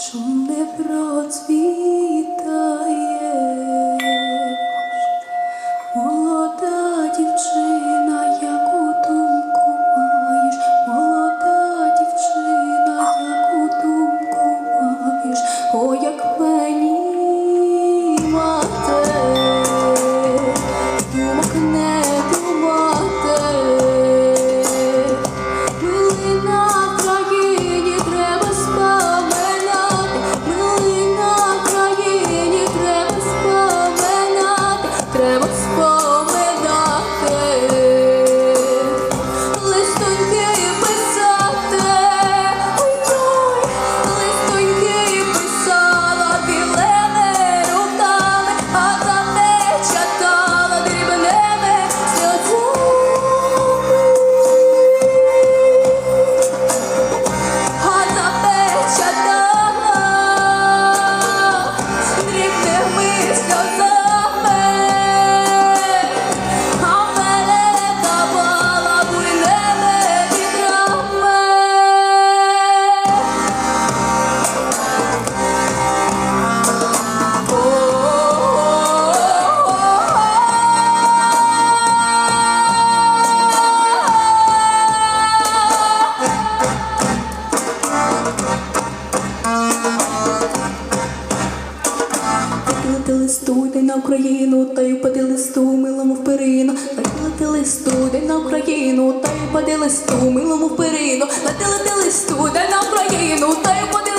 чом не процвіт. There was день на Україну, та й упади листу, милому в перину. Лети листу, день на Україну, та й упади листу, милому в перину. Лети листу, день на Україну, та й упади